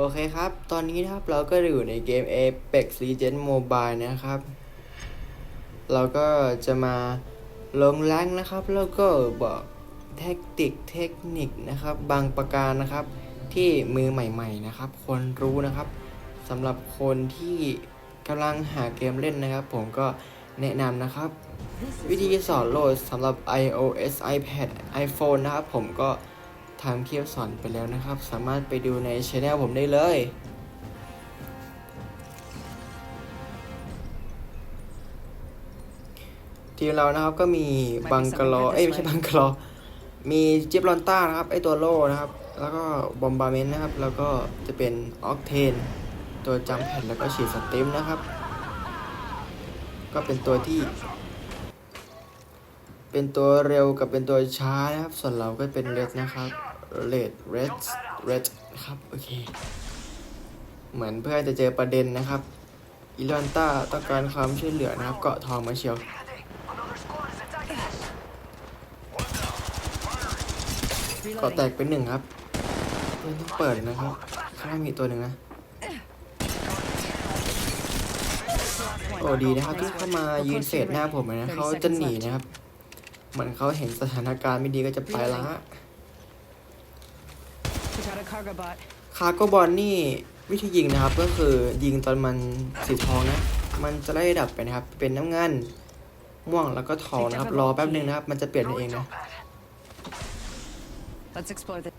โอเคครับ ตอนนี้นะครับเราก็อยู่ในเกม Apex Legends Mobile นะครับ เราก็จะมาลงแรงนะครับ แล้วก็บอกแท็กติกเทคนิคนะครับ บางประการนะครับ ที่มือใหม่ๆนะครับควรรู้นะครับสำหรับคนที่กำลังหาเกมเล่นนะครับ ผมก็แนะนำนะครับ วิธีสอนโหลดสำหรับ iOS iPad iPhone นะครับ ผมก็ ทำคลิปสอนไปแล้วนะครับ สามารถไปดูในช anel ผมได้เลย ทีมเรานะครับก็มีบังกะลอเอ้ยไม่ใช่บังกะลอมีจิบลอนต้านะครับไอตัวโล่นะครับ แล้วก็บอมบาเมนนะครับ แล้วก็จะเป็นออกเทน ตัวจัมแพดแล้วก็ฉีดสเต็มนะครับ ก็เป็นตัวที่ เป็นตัวเร็วกับเป็นตัวช้านะครับ ส่วนเราก็เป็นเลดนะครับเลดเรดเรดครับ โอเค เหมือนเพื่อนจะเจอประเด็นนะครับอีลอนต้าต้องการความช่วยเหลือนะครับ เกาะทองมาเชียวเกาะแตกเป็นหนึ่งครับเพื่อนต้องเปิดนะครับ ข้างมีตัวหนึ่งนะ โอ้ดีนะครับที่เข้ามายืนเศษหน้าผมนะเขาจะหนีนะครับ เหมือนเขาเห็นสถานการณ์ไม่ดีก็จะไปละ Took out a cargo bot. คาร์โกบอลนี่วิธียิงนะครับ ก็คือยิงตอนมันสีทองนะ มันจะไล่ดับไปนะครับ เป็นน้ำเงินม่วงแล้วก็ทองนะครับ รอแป๊บหนึ่งนะครับ มันจะเปลี่ยนเองนะ Let's explore the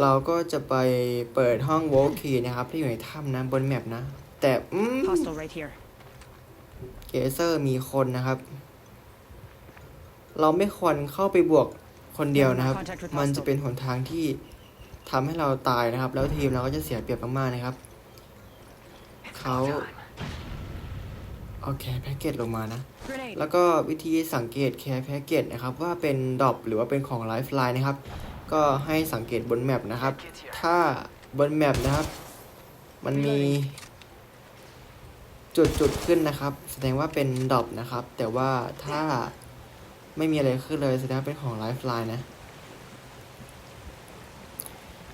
เราก็จะไปเปิดห้องโวลคีนะครับ ที่อยู่ในถ้ำนะบนแมปนะ แต่อืม hostel right here. เกเซอร์มีคนนะครับ เราไม่ควรเข้าไปบวกคนเดียวนะครับ มันจะเป็นหนทางที่ทำให้เราตายนะครับ แล้วทีมเราก็จะเสียเปรียบมากๆนะครับ เขาเอาแคร์แพ็กเกจลงมานะ Grenade. แล้วก็วิธีสังเกตแคร์แพ็กเกจนะครับ ว่าเป็นดรอปหรือว่าเป็นของไลฟ์ไลน์นะครับ ก็ให้สังเกตบนแมปนะครับ ถ้าบนแมปนะครับ มันมีจุดจุดๆขึ้นนะครับ แสดงว่าเป็นดรอปนะครับ แต่ว่าถ้า ไม่มีอะไรขึ้นเลยแสดงว่าเป็นของไลฟ์ไลน์นะ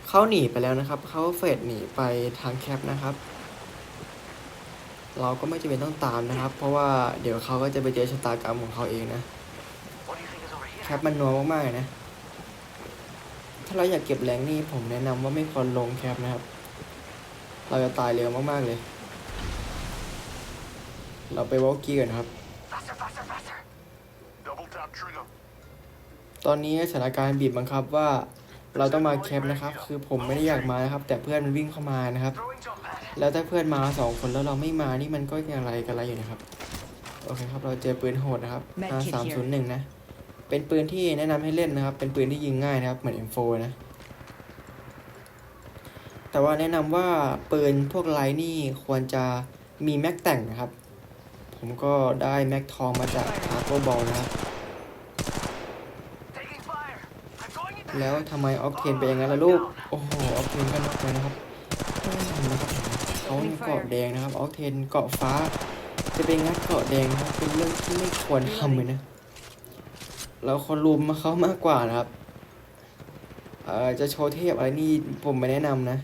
เขาหนีไปแล้วนะครับเขาเฟดหนีไปทางแคปนะครับ เราก็ไม่จำเป็นต้องตามนะครับ เพราะว่าเดี๋ยวเขาก็จะไปเจอชะตากรรมของเขาเองนะแคปมันนัวมากๆนะ ถ้าเราอยากเก็บแรงนี่ผมแนะนำว่าไม่ควรลงแคปนะครับ เราจะตายเร็วมากๆเลย เราไปวอลกี้กันครับ ตอนนี้สถานการณ์บีบบังคับว่าเราต้องมาแคปนะครับ คือผมไม่ได้อยากมานะครับ แต่เพื่อนมันวิ่งเข้ามานะครับ แล้วถ้าเพื่อนมาสองคนแล้วเราไม่มานี่มันก็ยังไรกันอะไรอยู่นะครับ โอเคครับ เราเจอปืนโหดนะครับ Med kit R301 นะ เป็นปืนที่แนะนำให้เล่นนะครับ เป็นปืนที่ยิงง่ายนะครับ เหมือน M4 นะ แต่ว่าแนะนำว่าปืนพวกไลนี่ควรจะมีแม็กแต่งนะครับ ผมก็ได้แม็กทองมาจากคาร์โกบอลนะครับ แล้วทำไมออกเทนเป็นอย่างนั้นล่ะลูก โอ้โหออกเทนก็น็อกไปนะครับเออนะครับเขาเนี่ยเกาะแดงนะครับออกเทนเกาะฟ้า จะเป็นงัดเกาะแดงนะครับเป็นเรื่องที่ไม่ควรทำเลยนะเราควรรุมมาเขามากกว่านะครับเอ่อจะโชว์เทพอะไรนี่ผมไม่แนะนำนะ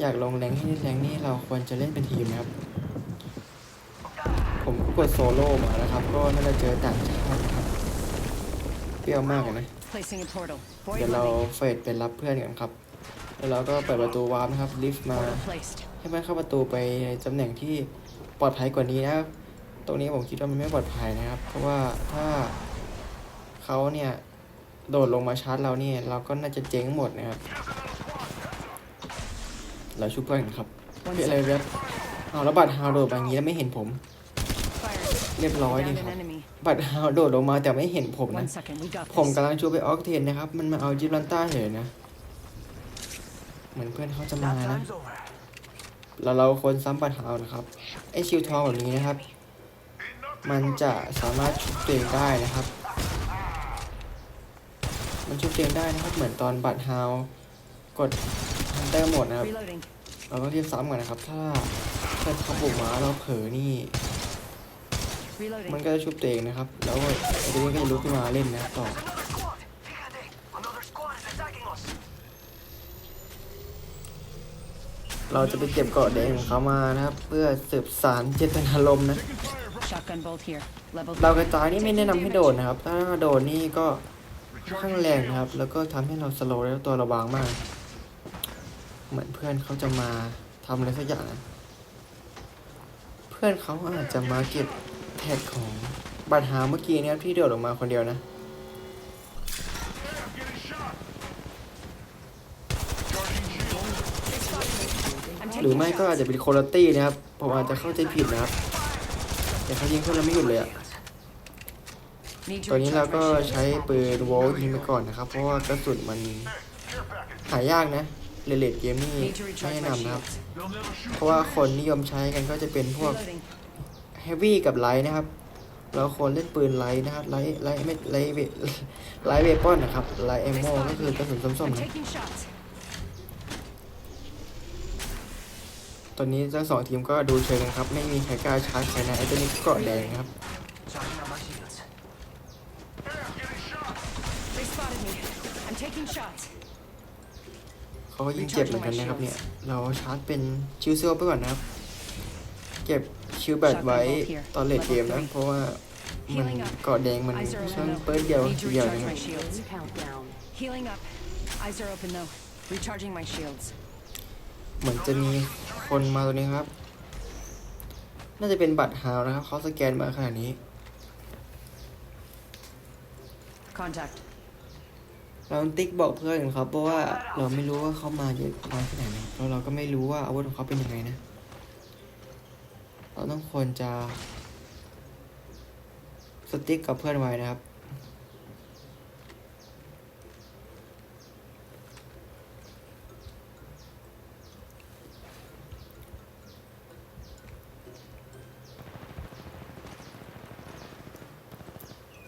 อยากลงแรงให้แรงนี่เราควรจะเล่นเป็นทีมนะครับ ผมก็กดโซโล่มานะครับ ก็น่าจะเจอต่างชาติครับเปรี้ยวมากเลยนะ Placing a portal. เดี๋ยว Void เรา moving. เฟดเป็นรับเพื่อนกันครับ แล้วเราก็เปิดประตูวาร์ปนะครับลิฟต์มา Portal placed. ให้มันเข้าประตูไปในตำแหน่งที่ปลอดภัยกว่านี้นะครับ ตรงนี้ผมคิดว่ามันไม่ปลอดภัยนะครับ เพราะว่าถ้าเขาเนี่ยโดดลงมาชาร์จเราเนี่ยเราก็น่าจะเจ๊งหมดนะครับ เราชุบเพื่อนกันครับ One เฮ้ยอะไร second. เว็บเอาแล้วบัตรฮาวโดดมาอย่างนี้แล้วไม่เห็นผม Fire. เรียบร้อย Downed ดีค an รับ enemy. บัตรฮาวโดดลงมาแต่ไม่เห็นผมนะ One second. We got ผม this. กำลังชูไปออกเทนนะครับ มันมาเอาจิบลันต้าเฉยนะ เหมือนเพื่อนเขาจะมา Nap นะ time's over. แล้วเราควรซ้ำปัญหานะครับ ไอชิวทองแบบนี้นะครับ มันจะสามารถชุบตัวเองได้นะครับ มันชุบตัวเองได้นะครับ เหมือนตอนบัตรฮาวกดฮันเตอร์หมดนะครับ Reloading. เราก็เรียกซ้ำกันนะครับ ถ้าเพื่อนเขาบุกมาเราเผลอนี่ มันก็จะชุบตัวเองนะครับ แล้วไอ้ตัวนี้ก็จะลุกขึ้นมาเล่นนะครับต่อเราจะไปเก็บเกาะแดงของเขามานะครับ เพื่อสืบสารเจตนารมณ์นะเรากระจายนี่ไม่แนะนำให้โดดนะครับ ถ้าโดดนี่ก็ค่อนข้างแรงนะครับ แล้วก็ทำให้เราสโลว์แล้วตัวเราบางมาก เหมือนเพื่อนเขาจะมาทำอะไรสักอย่างนะเพื่อนเขาอาจจะมาเก็บ แท็กของบัตหาเมื่อกี้เนี้ยที่โดดออกมาคนเดียวนะ หรือไม่ก็อาจจะเป็นโคโรตี้นะครับ ผมอาจจะเข้าใจผิดนะครับ แต่เขายิงเพื่อนเราไม่หยุดเลยอะตอนนี้เราก็ใช้ปืนโวลยิงไปก่อนนะครับ เพราะว่ากระสุนมันหายากนะเรเลดเกมนี่ไม่แนะนำนะครับ เพราะว่าคนนิยมใช้กันก็จะเป็นพวก เฮฟวี่กับไลท์นะครับ เราควรเล่นปืนไลท์นะครับไลท์ไลท์ไม่ไลท์เวไลท์เวปอนนะครับไลท์เอมโมก็คือกระสุนส้มๆนะตอนนี้ทั้งสองทีมก็ดูเชิงกันครับ ไม่มีใครกล้าชาร์จใครนะไอ้ตัวนี้เกาะแดงนะครับเขาก็ยิงเจ็บเหมือนกันนะครับเนี่ย เราชาร์จเป็นชิวเซลไปก่อนนะครับ เก็บ ชิวแบตไว้ตอนเลดเกมนะ เพราะว่ามันเกาะแดงมัน Eyes are ช่าง open เปิด though. เดียว Need to เดียว recharge นะครั my บ shields. Countdown. Healing up. Eyes are open though. Recharging my shields. เหมือนจะมีคนมาตัวนี้ครับ น่าจะเป็นบัตรฮาวนะครับเขาสแกนมาขนาดนี้ Contact. เราติ๊กบอกเพื่อนกันครับ เพราะว่าเราไม่รู้ว่าเขามาเยอะมาที่ไหนนะแล้วเราก็ไม่รู้ว่าอาวุธของเขาเป็นยังไงนะ เราต้องควรจะสติ๊กกับเพื่อนไว้นะครับ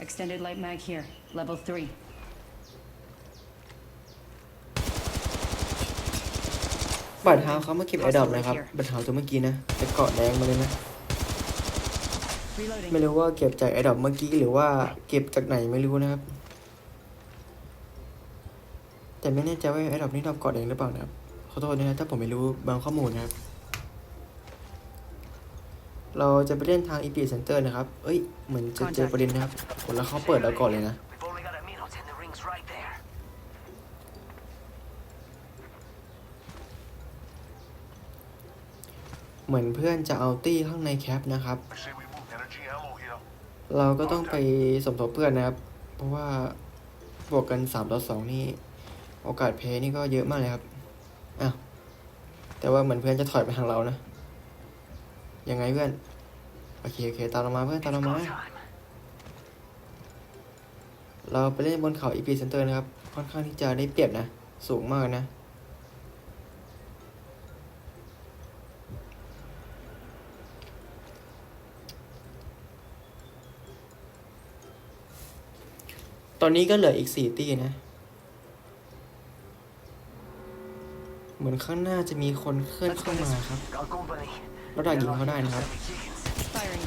Extended light mag here. Level 3. บัตรฮาวเขามาเก็บไอดอปนะครับ บัตรฮาวตัวเมื่อกี้นะจะเกาะแดงมาเลยนะ Reloading. ไม่รู้ว่าเก็บจากไอดอปเมื่อกี้หรือว่าเก็บจากไหนไม่รู้นะครับ แต่ไม่แน่ใจว่าไอดอปนี่ดรอปเกาะแดงหรือเปล่านะครับ ขอโทษด้วยนะถ้าผมไม่รู้บางข้อมูลนะครับ เราจะไปเล่นทาง EP Center นะครับ เอ้ย เหมือนจะเจอประเด็นนะครับผลแล้วเขาเปิดเราก่อนเลยนะ เหมือนเพื่อนจะเอาตี้ข้างในแคปนะครับ เราก็ต้องไปสมทบเพื่อนนะครับ เพราะว่าบวกกัน3ต่อ2นี่ โอกาสแพ้นี่ก็เยอะมากเลยครับอ้าวแต่ว่าเหมือนเพื่อนจะถอยไปทางเรานะยังไงเพื่อนโอเคโอเคตามเรามาเพื่อนตามเรามาเราไปเล่นบนเขาอีพีเซนเตอร์นะครับ ค่อนข้างที่จะได้เปรียบนะ สูงมากนะ อนนี้ก็เหลืออีกสี่ตีนะ เหมือนข้างหน้าจะมีคนเคลื่อนเข้ามาครับ Got company. เราดักยิงเขาได้นะครับ Firing.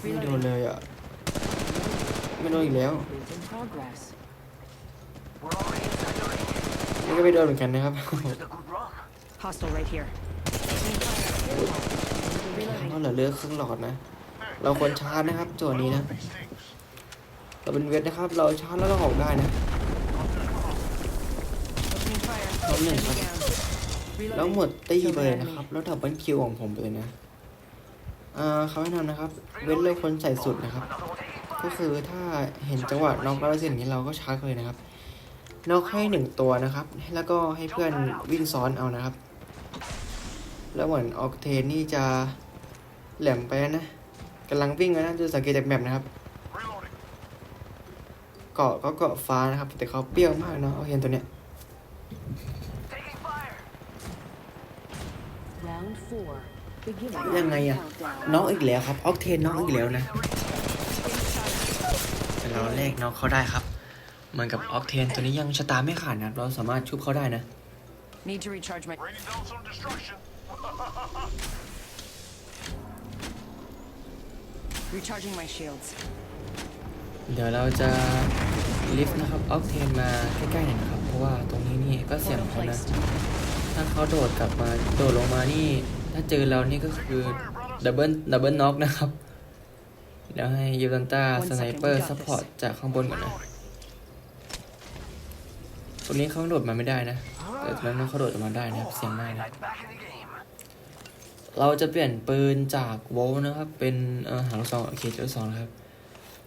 ไม่โดนเลยอะไม่โดนอีกแล้ว Movement in progress. We're already inside the ring. นี่ก็ไม่โดนเหมือนกันนะครับ Just a good run. Hostile right here. ก็เหลือเลือกครึ่งหลอดนะ เราควรชาร์จนะครับตัวนี้นะ These things. เราเป็นเวทนะครับ เราชาร์จแล้วเราออกได้นะ Opening fire. Không nhìn Enemy thật. down. แล้วหมดตีไปเลยนะครับ แล้วดับบิลคิวของผมไปเลยนะอ่าเขาแนะนำนะครับ เว้นเลยคนใส่สุดนะครับ ก็คือถ้าเห็นจังหวะน็อกแล้วเสร็จอย่างนี้เราก็ชาร์จเลยนะครับน็อกให้หนึ่งตัวนะครับ แล้วก็ให้เพื่อนวิ่งซ้อนเอานะครับ แล้วเหมือนออกเทนนี่จะแหลมไปนะกำลังวิ่งนะดูสังเกตจากแมปนะครับ เกาะก็เกาะฟ้านะครับ แต่เขาเปรี้ยวมากเนาะเอาเห็นตัวเนี้ย Taking fire. Round four. Beginning. ยังไงอะ Countdown. น็อกอีกแล้วครับออกเทนน็อกอีกแล้วนะแต่เราแลกน็อกเขาได้ครับ เหมือนกับออกเทนตัวนี้ยังชะตาไม่ขาดนะครับเราสามารถชุบเขาได้นะ Need to recharge my. เดี๋ยวเราจะลิฟต์นะครับออกเทนมาใกล้ๆหน่อยนะครับ เพราะว่าตรงนี้นี่ก็เสี่ยง Portal เขานะ ถ้าเขาโดดกลับมาโดดลงมานี่ ถ้าเจอเรานี่ก็คือดับเบิลดับเบิลน็อกนะครับ เดี๋ยวให้ยูรันต้าสไนเปอร์ซัพพอร์ตจากข้างบนก่อนนะตรงนี้เขาโดดมาไม่ได้นะแต่ตรงนั้นเขาโดดออกมาได้นะครับเสียงมากนะเราจะเปลี่ยนปืนจากโวลต์นะครับ เป็นเออหาลูกซองโอเคจอลูกซองนะครับ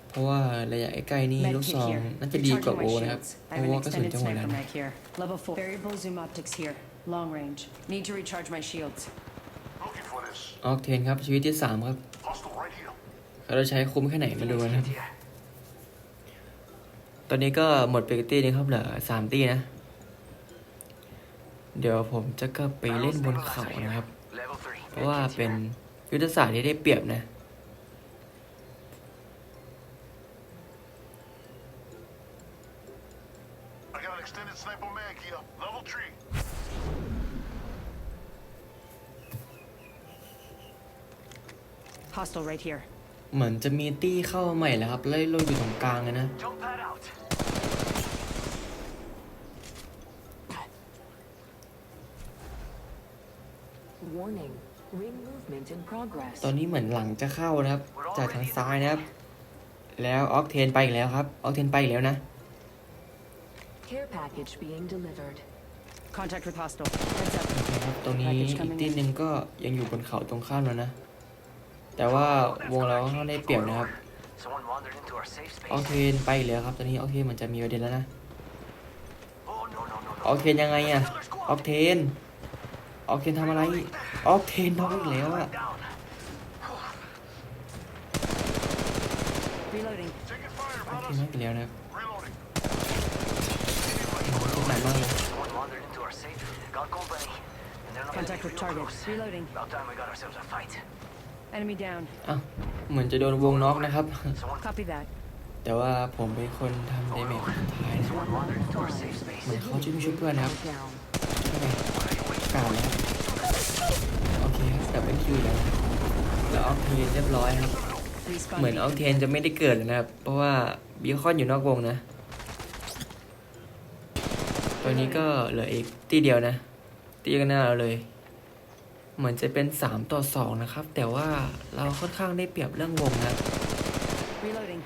เพราะว่าระยะใกล้ๆนี่ Med ลูก kit ซอง here. น่าจะดีกว่า Recharging โว my ลต์นะครับ shields. เพ I have ราะ an ว่ากระสุน extended จะหมดแล้ว sniper นะ mag here. Level 4. Variable zoom optics here. Long range. Need to recharge my shields. Looking for this. ออกเทนครับชีวิตที่สามครับ Hostile right here. เขาจะใช้คุ้มแค่ไหนมาดูกันนะครับ Yeah. ตอนนี้ก็หมดไปกบตี้นึงครับเหลือสามตี้นะ เดี๋ยวผมจะกลับไปเล่นบนเขานะครับ Level three. เพราะว่าเป็นยุทธศาสตร์ที่ได้เปรียบนะ Hostile right here. เหมือนจะมีตี้เข้ามาใหม่แล้วครับแล้วเราอยู่ตรงกลางเลยนะ Jump pad out. Warning. Ring movement in progress. ตอนนี้เหมือนหลังจะเข้านะครับ จากทางซ้ายนะครับ แล้วออกเทนไปอีกแล้วครับออกเทนไปอีกแล้วนะ Care package being delivered. Contact with hostile. Heads up. ครับตรงนี้อีกทีหนึ่งก็ยังอยู่บนเขาตรงข้ามแล้วนะ แต่ว่าวงเราเขาได้เปรียบนะครับ Someone wandered into our safe space. ออกเทนไปอีกแล้วครับตอนนี้ออกเทนเหมือนจะมีประเด็นแล้วนะ Oh no no no no. ออกเทนยังไงอะออกเทนออกเทนทำอะไรออกเทนน็อกอีกแล้วอะ Down. Reloading. Taking fire, ออกเทน brothers. น็อกอีกแล้วนะครับ Reloading. ทุกหลายมากเลย Someone wandered into our safe. Got company. And they're not gonna Contact be with real target. close. Reloading. About time we got ourselves a fight. Enemy down. อ้าวเหมือนจะโดนวงน็อกนะครับ Someone, Copy that. แต่ว่าผมเป็นคนทำดาเมจสุดท้ายนะ someone wandered into our safe เหมือน space. เขาช่วยไม่ช่วยเพื่อนนะครับ Down. เข้าไปกล่าวแล้วโอเคครับแต่เป็นคิวแล้วนะแล้วออกเทนเรียบร้อยครับ Respawn. เหมือนออกเทนจะไม่ได้เกิดเลยนะครับ เพราะว่าบีคอนอยู่นอกวงนะ ตัวนี้ก็เหลืออีกตีเดียวนะ ตีกันหน้าเราเลย เหมือนจะเป็นสามต่อสองนะครับ แต่ว่าเราค่อนข้างได้เปรียบเรื่องวงนะ Reloading.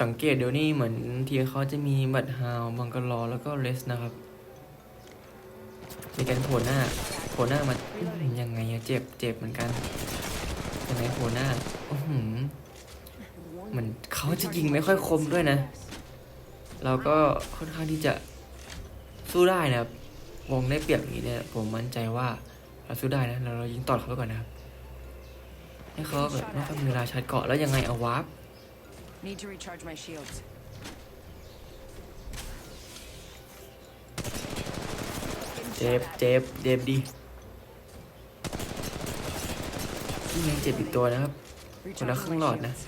สังเกตเดี๋ยวนี้เหมือนทีเขาจะมีบัตรฮาวบังกลอแล้วก็เลสนะครับ มีการโผล่หน้าโผล่หน้ามาอื้อหือยังไงอะเจ็บเจ็บเหมือนกันยังไงโผล่หน้าอื้อหือเหมือนเขาจะยิงไม่ค่อยคมด้วยนะ เราก็ค่อนข้างที่จะ สู้ได้นะครับ วงได้เปรียบอย่างนี้เนี่ยผมมั่นใจว่าเราสู้ได้นะเราเรายิงต่อเขาไปก่อนนะครับให้เขาแบบไม่ค่อยมีเวลาชาร์จเกาะแล้วยังไงเอาวาร์ป Need to recharge my shields. เจ็บเจ็บเจ็บดีนี่ยังเจ็บอีกตัวนะครับ Recharging Wala kang my load na. shields.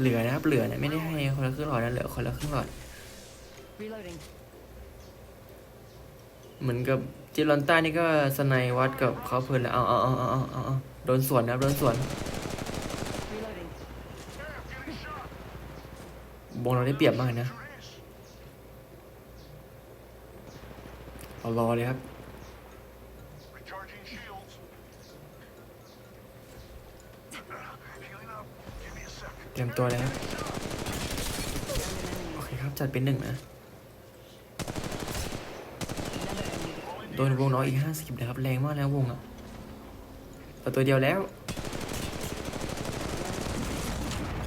เหลือนะครับเหลือนะไม่ได้ให้คนละครึ่งหลอดนะเหลือคนละครึ่งหลอด Reloading. เหมือนกับจิรอนต้านี่ก็สไนวัดกับเขาเพลินแล้วเอาเอาเอาเอาเอาเอาเอโดนสวนนะครับโดนสวน Reloading. Getting shot. วงเราได้เปรียบมากนะเอารอเลยครับเตรียมตัวเลยครับ โอเคครับ จัดเป็นหนึ่งนะ โดนวงน้อยอีกห้าสิบนะครับ แรงมากแล้ววงอะแต่ตัวเดียวแล้ว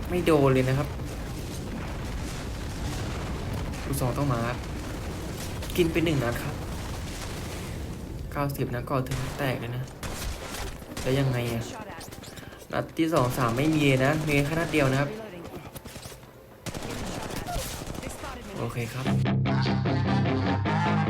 ไม่โดนเลยนะครับลูกสองต้องมาครับกินไปหนึ่งนัดครับเก้าสิบนะก็ถึงแตกเลยนะ แล้วยังไงอะนัดที่สองสามไม่มีนะมีแค่นัดเดียวนะครับ โอเคครับ